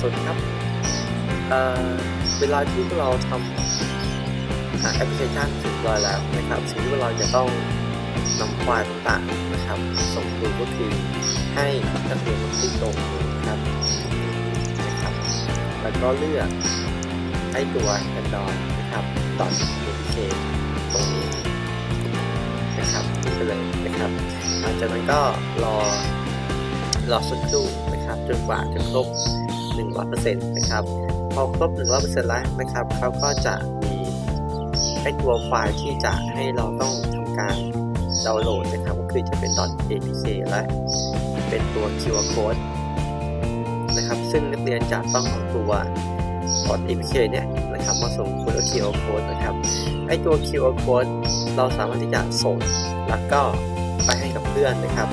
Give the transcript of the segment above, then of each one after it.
สวัสดีครับเเวลาที่เราทำแอปพลิเคชันเสร็จเรียบร้อยแล้วนะครับ สิ่งที่เราจะต้องนำไฟล์ต่างๆนะครับ ส่งครูก็คือให้นักเรียนมาคลิกตรงนี้นะครับนะครับ แล้วก็เลือกไอ้ตัวกันดอนนะครับดอท apk ตรงนี้นะครับไปเลยนะครับหลังจากนั้นก็รอรอสักครู่นะครับ จนกว่าจะครบ 100%นะครับ พอครบ 100%แล้วนะครับเขาก็จะมีไอตัวไฟล์ที่จะให้เราต้องทำการดาวน์โหลดนะครับ ก็คือจะเป็น .apk และเป็นตัว QR code นะครับ ซึ่งนักเรียนจะต้องเอาตัว .apk เนี่ยนะครับมาส่งคุณ QR code นะครับ ไอตัว QR code เราสามารถที่จะส่งแล้วก็ไปให้กับเพื่อนนะครับ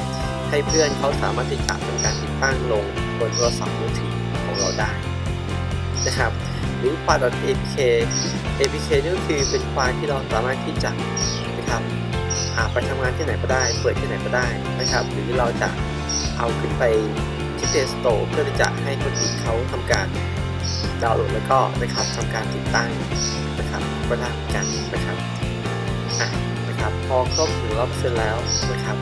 ให้เพื่อนเขาสามารถที่จะทำการติดตั้งลงบนโทรศัพท์มือถือ ของเราได้นะครับหรือไฟล์ .apk apk นี่ก็คือเป็นไฟล์ที่เราสามารถที่จะนะครับอาไปทำงานที่ไหนก็ได้ เปิดที่ไหนก็ได้นะครับ หรือเราจะเอาขึ้นไปที่ Play Store เพื่อที่จะให้คนอื่นเขาทำการดาวน์โหลดแล้วก็นะครับทำการติดตั้งนะครับก็ได้เหมือนกันนะครับอะนะครับพอครบถึงรอยเปอร์เซ็นต์แล้วนะครับ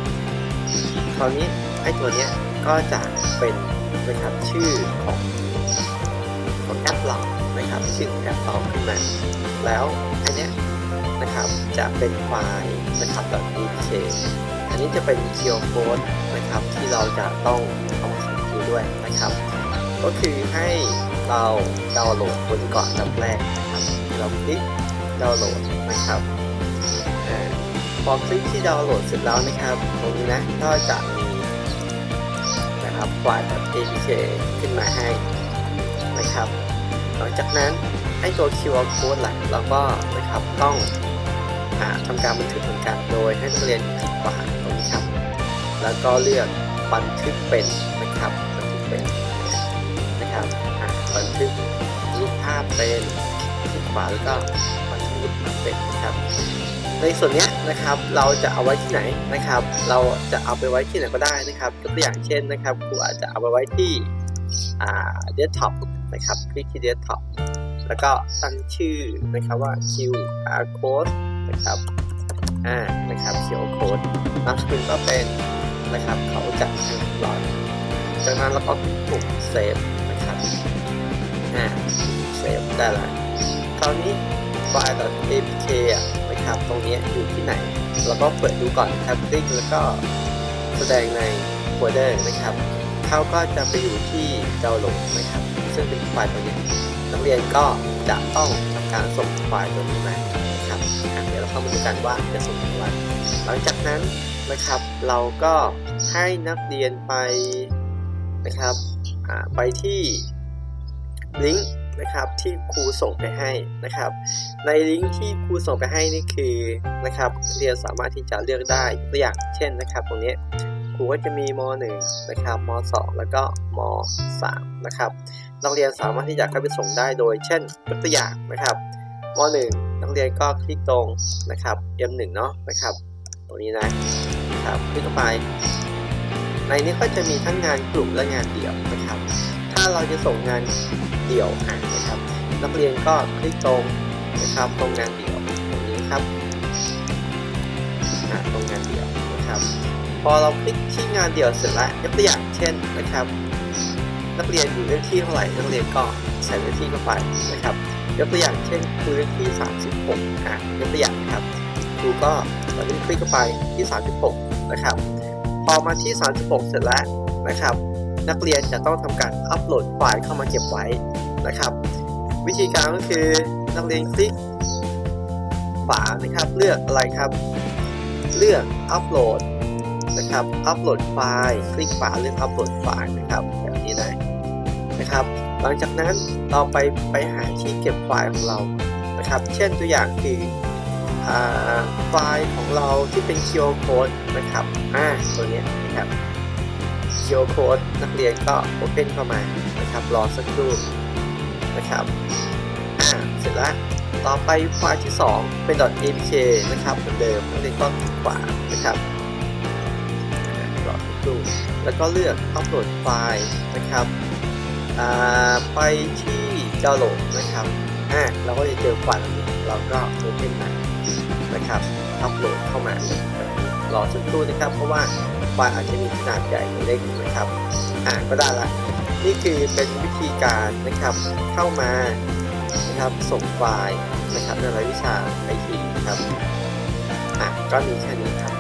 คราวนี้ไอ้ตัวเนี้ยก็จะเป็นนะครับชื่อของ แอปเรานะครับชื่อแอปเราขึ้นมาแล้วอันเนี้ยนะครับจะเป็นไฟล์นะครับ .apk อันนี้จะเป็น QR code นะครับที่เราจะต้องเอามาส่งครูด้วยนะครับ ก็คือให้เราดาวน์โหลดบนก่อนลำแรกนะครับเราคลิกดาวน์โหลดนะครับพอคลิกที่ดาวน์โหลดเสร็จแล้วนะครับตรงนี้นะก็จะมีนะครับไฟล์ .apk ขึ้นมาให้นะครับ หลังจากนั้นให้ตัว QR code หลักเราก็นะครับต้องอาทำการบันทึกเหมือนกันโดยให้นักเรียนคลิกขวาตรงนี้ครับ แล้วก็เลือกบันทึกเป็นนะครับบันทึกเป็นนะครับบันทึกรูปภาพเป็นคลิกขวาแล้วก็บันทึกรูปภาพเป็นนะครับในส่วนเนี้ยนะครับเราจะเอาไว้ที่ไหนนะครับ เราจะเอาไปไว้ที่ไหนก็ได้นะครับตัวอย่างเช่นนะครับครูอาจจะเอาไปไว้ที่เดสก์ท็อป นะครับคลิกที่เดสก์ท็อปแล้วก็ตั้งชื่อนะครับว่า QR code นะครับอ่านะครับ QR code นามสกุลก็เป็นนะครับเขาจะให้เรียบร้อยจากนั้นเราก็ปุ่มเซฟนะครับอ่าเซฟได้แล้วคราวนี้ไฟล์ .apk นะครับ ตรงนี้อยู่ที่ไหน เราก็เปิดดูก่อนครับคลิกแล้วก็แสดงในโฟลเดอร์นะครับ เขาก็จะไปอยู่ที่ดาวน์โหลดนะครับ ซึ่งเป็นไฟล์ตัวนี้นักเรียนก็จะต้องทำการส่งไฟล์ตัวนี้มานะครับเดี๋ยวเราเข้ามาดูกันว่าจะส่งอย่างไรหลังจากนั้นนะครับ เราก็ให้นักเรียนไปนะครับไปที่ลิงก์นะครับที่ครูส่งไปให้นะครับ ในลิงก์ที่ครูส่งไปให้นี่คือนะครับเรียนสามารถที่จะเลือกได้ตัวอย่างเช่นนะครับ ตรงนี้ ครูก็จะมีม .1 นะครับม .2 แล้วก็ม .3 นะครับนักเรียนสามารถที่จะเข้าไปส่งได้โดยเช่นยกตัวอย่างนะครับม .1 นักเรียนก็คลิกตรงนะครับ M1 เนาะนะครับ ตรงนี้นะครับคลิกเข้าไป ในนี้ก็จะมีทั้งงานกลุ่มและงานเดี่ยวนะครับ ถ้าเราจะส่งงานเดี่ยวนะครับ นักเรียนก็คลิกตรงนะครับตรงงานเดี่ยวตรงนี้ครับตรงงานเดี่ยวนะครับ พอเราคลิกที่งานเดี่ยวเสร็จแล้วยกตัวอย่างเช่นนะครับ นักเรียนอยู่เลขที่เท่าไหร่นักเรียนก็ใส่เลขที่เข้าไปนะครับยกตัวอย่างเช่นครูเลขที่ 36อะยกตัวอย่างนะครับครูก็ตอนนี้คลิกเข้าไปที่ 36 นะครับ พอมาที่ 36 เสร็จแล้วนะครับ นักเรียนจะต้องทำการอัปโหลดไฟล์เข้ามาเก็บไว้นะครับ วิธีการก็คือนักเรียนคลิกฝานะครับ เลือกอะไรครับ เลือกอัปโหลด นะครับอัปโหลดไฟล์คลิกฝาเลือกอัปโหลดไฟล์นะครับแบบนี้นะนะครับ หลังจากนั้นเราไปไปหาที่เก็บไฟล์ของเรานะครับ เช่นตัวอย่างคืออ่ไฟล์ของเราที่เป็น QR code นะครับอ่าตัวนี้นะครับ QR code นักเรียนก็ Open เข้ามานะครับรอสักครู่นะครับอ่าเสร็จแล้วต่อไปไฟล์ที่ 2 เป็น .apk นะครับเหมือนเดิมนักเรียนก็คลิกขวานะครับ แล้วก็เลือกอัปโหลดไฟล์นะครับไปที่ดาวน์โหลดนะครับอ่าเราก็จะเจอไฟล์นี้เราก็โอเพนมานะครับอัปโหลดเข้ามารอสักครู่นะครับ เพราะว่าไฟล์อาจจะมีขนาดใหญ่หรือเล็กนะครับอ่าก็ได้ละนี่คือเป็นวิธีการนะครับเข้ามานะครับส่งไฟล์นะครับในรายวิชาไอทีนะครับอะก็มีแค่นี้ครับ